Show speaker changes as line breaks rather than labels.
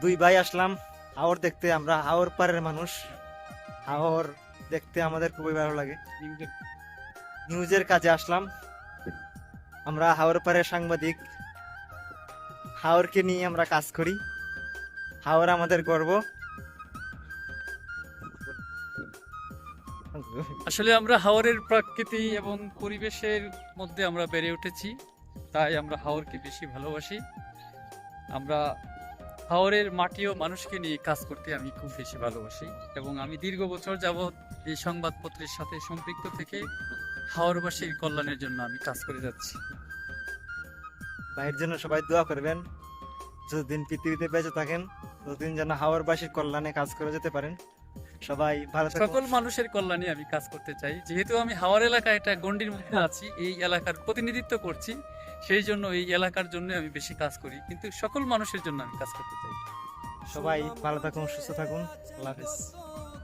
দুই ভাই আসলাম হাওর দেখতে আমরা হাওর পাড়ের মানুষ। হাওর দেখতে আমাদের খুবই ভালো লাগে। নিউজের কাজে আসলাম। আমরা হাওর পাড়ের সাংবাদিক। হাওরকে নিয়ে আমরা কাজ করি। হাওর আমাদের গর্ব।
আসলে আমরা হাওরের প্রকৃতি এবং পরিবেশের মধ্যে আমরা বেড়ে উঠেছি তাই আমরা হাওরকে বেশি ভালোবাসি। আমরা হাওরের মাটি ও মানুষকে নিয়ে কাজ করতে আমি খুব বেশি ভালোবাসি এবং আমি দীর্ঘ বছর যাবৎ এই সংবাদপত্রের সাথে সম্পৃক্ত থেকে হাওরবাসীর কল্যাণের জন্য আমি কাজ করে যাচ্ছি।
ভাইয়ের জন্য সবাই দোয়া করবেন যতদিন পৃথিবীতে বেঁচে থাকেন ততদিন যেন হাওরবাসীর কল্যাণে কাজ করে যেতে পারেন। সবাই ভালো
সকল মানুষের কল্যাণে আমি কাজ করতে চাই। যেহেতু আমি হাওর এলাকায় একটা গন্ডির মধ্যে আছি এই এলাকার প্রতিনিধিত্ব করছি। সেই জন্য এই এলাকার জন্য আমি বেশি কাজ করি। কিন্তু সকল মানুষের জন্য আমি কাজ করতে চাই।
সবাই ভালো থাকুন, সুস্থ থাকুন। আল্লাহ হাফেজ।